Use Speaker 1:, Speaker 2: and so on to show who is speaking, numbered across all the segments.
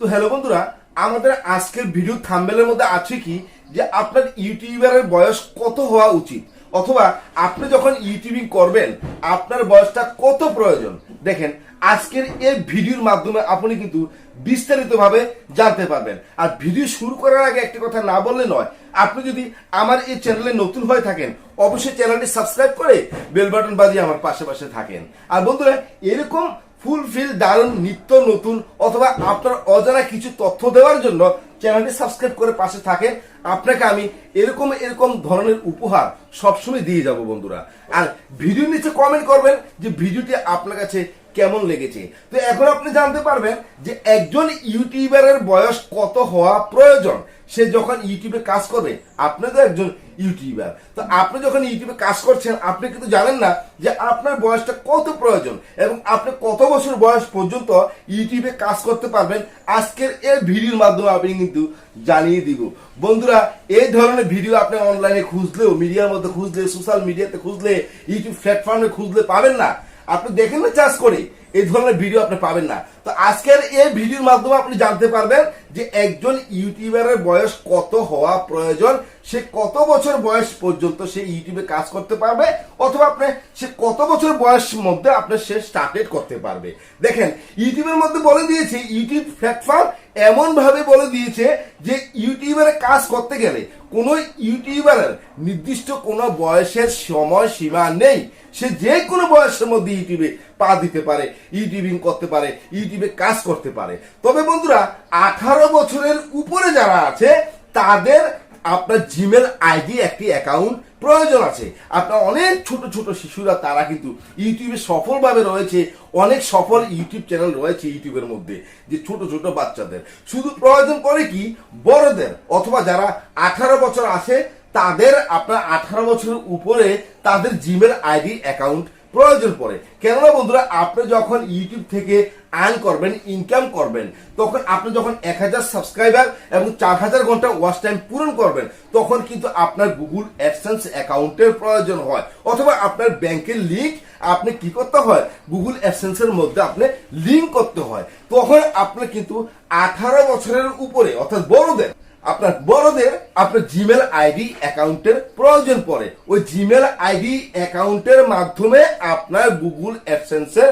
Speaker 1: তো হ্যালো বন্ধুরা, আমাদের আজকের ভিডিও থাম্বেলের মধ্যে আছে কি? যে আপনার ইউটিউবারের বয়স কত হওয়া উচিত? অথবা আপনি যখন ইউটিউবিং করবেন, আপনার বয়সটা কত প্রয়োজন? দেখেন, আজকের এই ভিডিওর মাধ্যমে আপনি কিন্তু বিস্তারিতভাবে জানতে পারবেন। আর ভিডিও শুরু করার আগে একটি কথা না বললে নয়, আপনি যদি আমার এই চ্যানেলে নতুন হয়ে থাকেন, অবশ্যই চ্যানেলটি সাবস্ক্রাইব করে বেল বাটন বাজিয়ে আমার পাশে পাশে থাকেন। আর বন্ধুরা, এরকম ফুলফিল দারুণ নিত্য নতুন অথবা আপনার অজানা কিছু তথ্য দেওয়ার জন্য চ্যানেলটি সাবস্ক্রাইব করে পাশে থাকেন। আপনাকে আমি এরকম এরকম ধরনের উপহার সবসময় দিয়ে যাব বন্ধুরা। আর ভিডিও নিচে কমেন্ট করবেন যে ভিডিওটি আপনার কাছে কেমন লেগেছে। তো এখন আপনি জানতে পারবেন যে একজন ইউটিউবারের বয়স কত হওয়া প্রয়োজন। সে যখন ইউটিউবে কাজ করবে, আপনি তো একজন ইউটিউবার। তো আপনি যখন ইউটিউবে কাজ করছেন, আপনি কিন্তু জানেন না যে আপনার বয়সটা কত প্রয়োজন এবং আপনি কত বছর বয়স পর্যন্ত ইউটিউবে কাজ করতে পারবেন। আজকের এই ভিডিওর মাধ্যমে আপনি কিন্তু জানিয়ে দিব। বন্ধুরা, এই ধরনের ভিডিও আপনি অনলাইনে খুঁজলেও মিডিয়ার মধ্যে খুঁজলে সোশ্যাল মিডিয়াতে খুঁজলে ইউটিউব প্ল্যাটফর্মে খুঁজলে পাবেন না। আপনি দেখেন না চাষ করে এই ধরনের ভিডিও আপনি পাবেন না। তো আজকের এই ভিডিওর মাধ্যমে আপনি জানতে পারবেন যে একজন ইউটিউবারের বয়স কত হওয়া প্রয়োজন, সে কত বছর বয়স পর্যন্ত সে ইউটিউবে কাজ করতে পারবে, অথবা আপনি সে কত বছর বয়স মধ্যে আপনি সে স্টার্টেড করতে পারবে। দেখেন ইউটিউবের মধ্যে বলে দিয়েছে ইউটিউব প্ল্যাটফর্ম এমন ভাবে বলে দিয়েছে যে ইউটিউবারে কাজ করতে গেলে কোনো ইউটিউবারের নির্দিষ্ট কোনো বয়সের সময় সীমা নেই। সে যে কোনো বয়সের মধ্যে ইউটিউবে পা দিতে পারে, ইউটিউবিং করতে পারে, ইউটিউবে কাজ করতে পারে। তবে বন্ধুরা, আঠারো বছরের উপরে যারা আছে, তাদের আপনার জিমেল আইডি একটি অ্যাকাউন্ট প্রয়োজন আছে। আপনার অনেক ছোট ছোট শিশুরা, তারা কিন্তু ইউটিউবে সফলভাবে রয়েছে। অনেক সফল ইউটিউব চ্যানেল রয়েছে ইউটিউবের মধ্যে, যে ছোট ছোট বাচ্চাদের। শুধু প্রয়োজন করে কি? বড়দের। অথবা যারা আঠারো বছর আছে, তাদের আপনার আঠারো বছরের উপরে তাদের জিমেল আইডি অ্যাকাউন্ট প্রয়োজন পড়ে। কেননা বন্ধুরা, আপনি যখন ইউটিউব থেকে আর্ন করবেন ইনকাম করবেন, তখন আপনি যখন এক হাজার সাবস্ক্রাইবার এবং চার হাজার ঘণ্টা ওয়াচ টাইম পূরণ করবেন, তখন কিন্তু আপনার গুগল অ্যাডসেন্স অ্যাকাউন্টের প্রয়োজন হয়। অথবা আপনার ব্যাংকের লিঙ্ক আপনি কি করতে হয়? গুগল অ্যাডসেন্সের মধ্যে আপনি লিঙ্ক করতে হয়। তখন আপনি কিন্তু আঠারো বছরের উপরে, অর্থাৎ বড়দের আপনার বড়দের আপনার জিমেল আইডি অ্যাকাউন্টের প্রয়োজন পড়ে। ওই জিমেল আইডি অ্যাকাউন্টের মাধ্যমে আপনার গুগল অ্যাডসেন্সের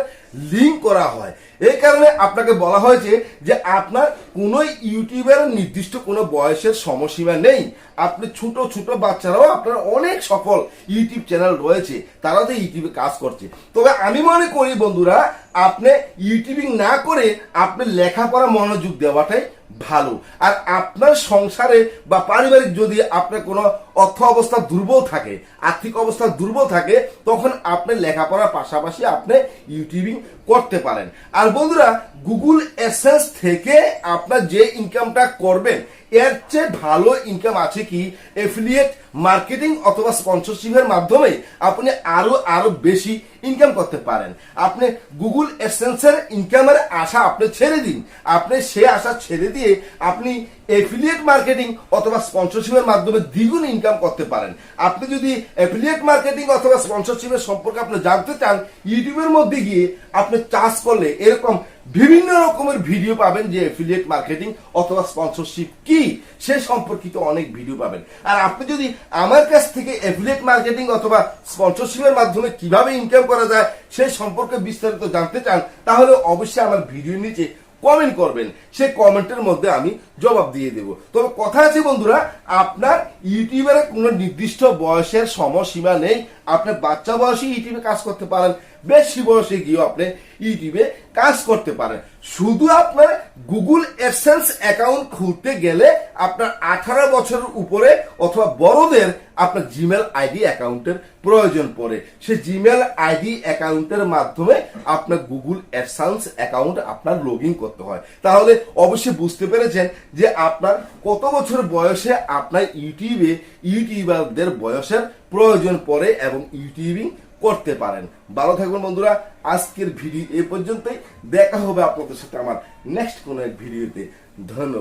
Speaker 1: লিঙ্ক করা হয়। এই কারণে আপনাকে বলা হয়েছে যে আপনার কোনো ইউটিউবের নির্দিষ্ট কোনো বয়সের সময়সীমা নেই। আপনি ছোট ছোট বাচ্চারাও আপনার অনেক সফল ইউটিউব চ্যানেল রয়েছে তারা তো ইউটিউবে কাজ করছে। তবে আমি মনে করি বন্ধুরা, আপনি ইউটিউবিং না করে আপনি লেখাপড়া মনোযোগ দেওয়াটাই ভালো। আর আপনার সংসারে বা পারিবারিক যদি আপনার কোনো অর্থ অবস্থা দুর্বল থাকে, আর্থিক অবস্থা দুর্বল থাকে, তখন আপনি লেখাপড়ার পাশাপাশি আপনি ইউটিউবিং করতে পারেন। আর বন্ধুরা গুগল এসেন্স থেকে আপনার যে ইনকামটা করবেন, এর চেয়ে ভালো ইনকাম আছে কি? এফিলিয়েট মার্কেটিং অথবা স্পন্সরশিপের মাধ্যমে আপনি আরও আরও বেশি ইনকাম করতে পারেন। আপনি গুগল এসেন্সের ইনকামের আশা আপনি ছেড়ে দিন। আপনি সে আশা ছেড়ে দিয়ে আপনি এফিলিয়েট মার্কেটিং অথবা স্পন্সরশিপের মাধ্যমে দ্বিগুণ ইনকাম করতে পারেন। আপনি যদি এফিলিয়েট মার্কেটিং অথবা স্পন্সরশিপের সম্পর্কে আপনি জানতে চান, ইউটিউবের মধ্যে গিয়ে আপনি চার্জ করলে এরকম বিভিন্ন রকমের ভিডিও পাবেন যে এফিলিয়েট মার্কেটিং অথবা স্পন্সরশিপ কি, সে সম্পর্কিত অনেক ভিডিও পাবেন। আর আপনি যদি আমার কাছ থেকে এফিলিয়েট মার্কেটিং অথবা স্পন্সরশিপের মাধ্যমে কীভাবে ইনকাম করা যায় সেই সম্পর্কে বিস্তারিত জানতে চান, তাহলে অবশ্যই আমার ভিডিওর নিচে কমেন্ট করবেন। সেই কমেন্টের মধ্যে আমি জবাব দিয়ে দেব। তবে কথা আছে বন্ধুরা, আপনার ইউটিউবের কোনো নির্দিষ্ট বয়সের সময়সীমা নেই। আপনার বাচ্চা বয়সে ইউটিউবে কাজ করতে পারেন, বেশি বয়সে গিয়েও আপনি ইউটিউবে কাজ করতে পারেন। শুধু আপনার গুগল এডসেন্স অ্যাকাউন্ট খুলতে গেলে আপনার আঠারো বছরের উপরে অথবা বড়দের আপনার জিমেল আইডি অ্যাকাউন্টের প্রয়োজন পড়ে। সে জিমেল আইডি অ্যাকাউন্টের মাধ্যমে আপনার গুগল অ্যাডসেন্স অ্যাকাউন্ট আপনার লগ করতে হয়। তাহলে অবশ্যই বুঝতে পেরেছেন যে আপনার কত বছর বয়সে আপনার ইউটিউবে ইউটিউবারদের বয়সের প্রয়োজন পড়ে এবং ইউটিউবিং করতে পারেন। ভালো থাকবেন বন্ধুরা, আজকের ভিডিও এ পর্যন্তই। দেখা হবে আপনাদের সাথে আমার নেক্সট কোনো এক ভিডিওতে। ধন্যবাদ।